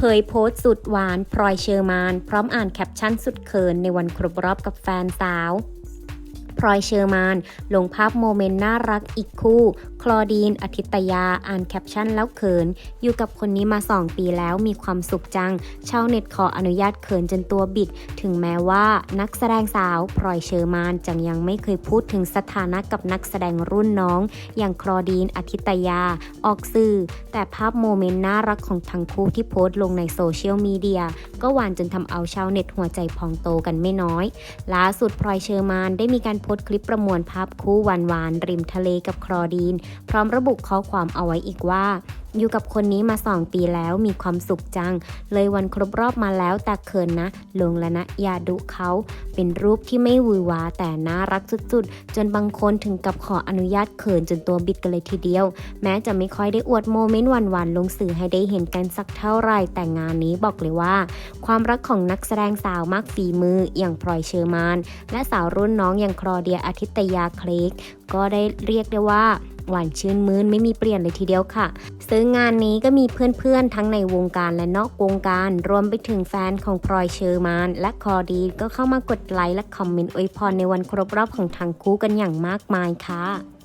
เผยโพสต์สุดหวานพลอยเชอร์มาน พร้อมอ่านแคปชั่นสุดเขินในวันครบรอบกับแฟนสาว พลอยเชอร์มาน ลงภาพโมเมนต์น่ารักอีกคู่ คลอดีนอธิตยา อ่านแคปชั่นแล้วเขิน อยู่กับคนนี้มา 2 ปีแล้วมีความสุขจัง ชาวเน็ตขออนุญาตเขินจนตัวบิด ถึงแม้ว่านักแสดงสาวพลอยเชอร์มานจังยังไม่เคยพูดถึงสถานะกับนักแสดงรุ่นน้อง อย่างคลอดีนอธิตยา ออกสื่อ แต่ภาพโมเมนต์น่ารักของทั้งคู่ที่โพสต์ลงในโซเชียลมีเดียก็หวานจนทำเอาชาวเน็ตหัวใจพองโตกันไม่น้อย ล่าสุดพลอยเชอร์มานได้มีการโพสต์คลิปประมวลภาพคู่หวานๆริมทะเลกับคลอดีน พร้อมระบุข้อความเอาไว้อีกว่า อยู่กับคนนี้มา2ปีแล้วมีความสุขจัง เลยวันครบรอบมาแล้วแต่เขินนะ ลงแล้วนะอย่าดุเขาเป็นรูปที่ไม่วือวาแต่น่ารักสุดๆ จนบางคนถึงกับขออนุญาตเขินจนตัวบิดกันเลยทีเดียว แม้จะไม่ค่อยได้อวดโมเมนต์หวานๆลงสื่อให้ได้เห็นกันสักเท่าไหร่แต่งานนี้บอกเลยว่า ความรักของนักแสดงสาวมากฝีมืออย่างพลอยเชอร์มาน และสาวรุ่นน้องอย่างคลอเดียอาทิตยาเคลกก็ได้เรียกได้ว่า หวานชื่นมื้นไม่มีเปลี่ยนเลยทีเดียวค่ะ ซึ่งงานนี้ก็มีเพื่อนๆ ทั้งในวงการและนอกวงการ รวมไปถึงแฟนของพลอยเชอร์มานและคอดีก็เข้ามากดไลค์และคอมเมนต์อวยพรในวันครบรอบของทั้งคู่กันอย่างมากมายค่ะ